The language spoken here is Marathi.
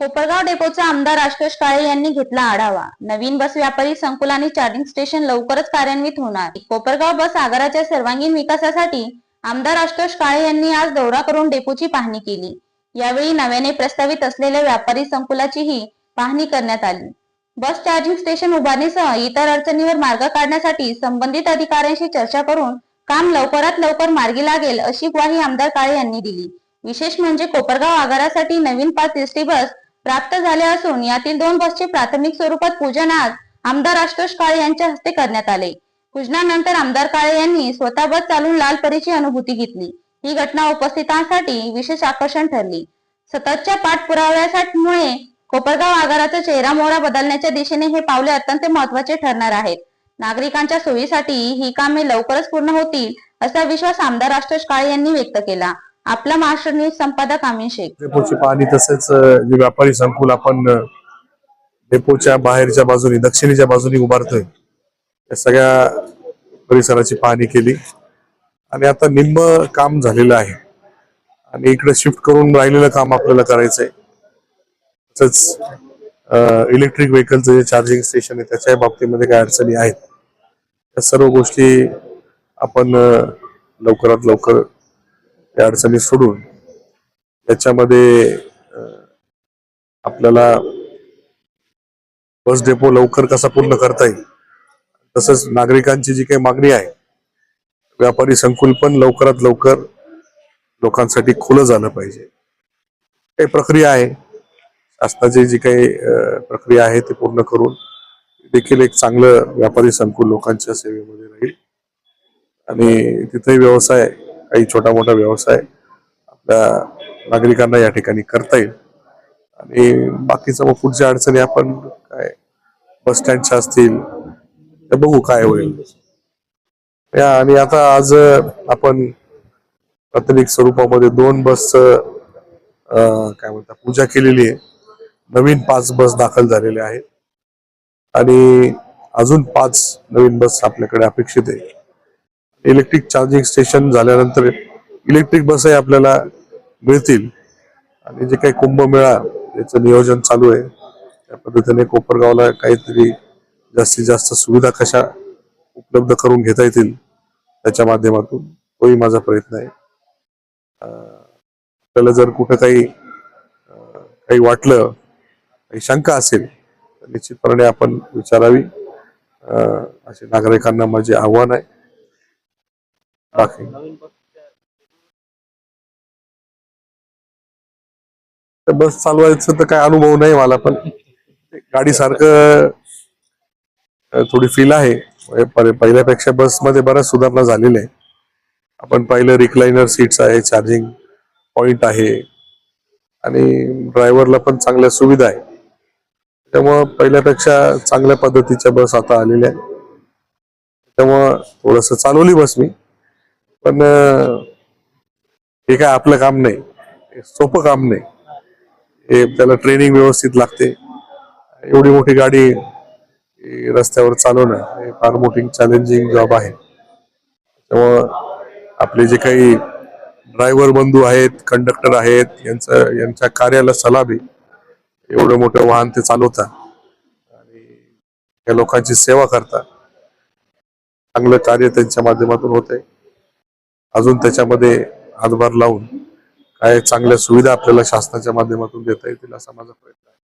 कोपरगाव डेपोचा आमदार आशुतोष काळे यांनी घेतला आढावा. नवीन बस व्यापारी संकुल आणि चार्जिंग स्टेशन लवकरच कार्यान्वित होणार. कोपरगाव बस आगाराच्या सर्वांगीण विकासासाठी आमदार आशुतोष काळे यांनी आज दौरा करून डेपोची पाहणी केली. यावेळी नव्याने प्रस्तावित असलेल्या व्यापारी संकुलाचीही पाहणी करण्यात आली. बस चार्जिंग स्टेशन उभारणीसह इतर अडचणीवर मार्ग काढण्यासाठी संबंधित अधिकाऱ्यांशी चर्चा करून काम लवकरात लवकर मार्गी लागेल अशी ग्वाही आमदार काळे यांनी दिली. विशेष म्हणजे कोपरगाव आगारासाठी नवीन पाच एसटी बस प्राप्त झाल्या असून यातील दोन बसचे प्राथमिक स्वरूपात पूजन आज आमदार आशुतोष काळे यांच्या हस्ते करण्यात आले. पूजनानंतर आमदार काळे यांनी स्वतः बस चालून लाल परीची अनुभूती घेतली. ही घटना उपस्थितांसाठी विशेष आकर्षण ठरली. सततच्या पाठपुराव्यामुळे कोपरगाव आगाराचा चेहरा मोहरा बदलण्याच्या दिशेने हे पावले अत्यंत महत्त्वाचे ठरणार आहेत. नागरिकांच्या सोयीसाठी ही कामे लवकरच पूर्ण होतील असा विश्वास आमदार आशुतोष काळे यांनी व्यक्त केला. आपला महाराष्ट्र न्यूज संपादक अमीन शेख. डेपोची पाहणी तसेच जे व्यापारी संकुल आपण डेपोच्या बाहेरच्या बाजूने दक्षिणेच्या बाजूने उभारतोय या सगळ्या परिसराची पाहणी केली. आणि आता निम्म काम झालेलं आहे. आणि इकडे शिफ्ट करून राहिलेलं काम आपल्याला करायचंय. तसंच इलेक्ट्रिक व्हेकलचं जे चार्जिंग स्टेशन आहे त्याच्या बाबतीमध्ये काय अडचणी आहेत. त्या सर्व गोष्टी आपण लवकरात लवकर त्या अडचणी सोडून त्याच्यामध्ये आपल्याला बस डेपो लवकर कसा पूर्ण करता येईल? तसंच नागरिकांची जी काही मागणी आहे व्यापारी संकुल पण लवकरात लवकर लोकांसाठी खुलं झालं पाहिजे. काही प्रक्रिया आहे. शासनाची जी काही प्रक्रिया आहे ती पूर्ण करून देखील एक चांगलं व्यापारी संकुल लोकांच्या सेवेमध्ये राहील. आणि तिथेही व्यवसाय काही छोटा मोठा व्यवसाय आपल्या नागरिकांना या ठिकाणी करता येईल. आणि बाकीचं मग पुढच्या अडचणी आपण काय बस स्टँडच्या असतील ते बघू काय होईल. या आणि आता आज आपण प्राथमिक स्वरूपामध्ये दोन बस काय म्हणतात पूजा केलेली आहे. नवीन पाच बस दाखल झालेल्या आहेत. आणि अजून पाच नवीन बस आपल्याकडे अपेक्षित आहे इलेक्ट्रिक चार्जिंग स्टेशन झाल्यानंतर इलेक्ट्रिक बसही आपल्याला मिळतील. आणि जे काही कुंभमेळा याचं नियोजन चालू आहे. त्या पद्धतीने कोपरगावला काहीतरी जास्तीत जास्त सुविधा कशा उपलब्ध करून घेता येतील त्याच्या माध्यमातून तोही माझा प्रयत्न आहे. आपल्याला जर कुठं काही काही वाटलं काही शंका असेल तर निश्चितपणे आपण विचारावी. असे नागरिकांना माझे आव्हान आहे. बाकी तर बस चालवायचं तर काय अनुभव नाही मला पण गाडी सारखं थोडी फील आहे. म्हणजे पहिले- पहिल्यापेक्षा बसमध्ये बऱ्याच सुधारणा झालेल्या आहे. आपण पाहिलं रिक्लायनर सीट्स आहे चार्जिंग पॉइंट आहे आणि ड्रायव्हरला पण चांगल्या सुविधा आहे. त्यामुळं पहिल्यापेक्षा चांगल्या पद्धतीच्या बस आता आलेल्या आहेत. त्यामुळं थोडस चालवली बस मी. पण हे काय आपलं काम नाही. हे सोपं काम नाही. हे त्याला ट्रेनिंग व्यवस्थित लागते. एवढी मोठी गाडी रस्त्यावर चालवणं हे फार मोठी चॅलेंजिंग जॉब आहे. त्यामुळं आपले जे काही ड्रायव्हर बंधू आहेत कंडक्टर आहेत यांचं यांच्या कार्याला सलाबी एवढं मोठं वाहन ते चालवतात. आणि या लोकांची सेवा करतात. चांगलं कार्य त्यांच्या माध्यमातून होत आहे अजून त्याच्यामध्ये हातभार लावून काय चांगल्या सुविधा आपल्याला शासनाच्या माध्यमातून देता येतील असा माझा प्रयत्न आहे.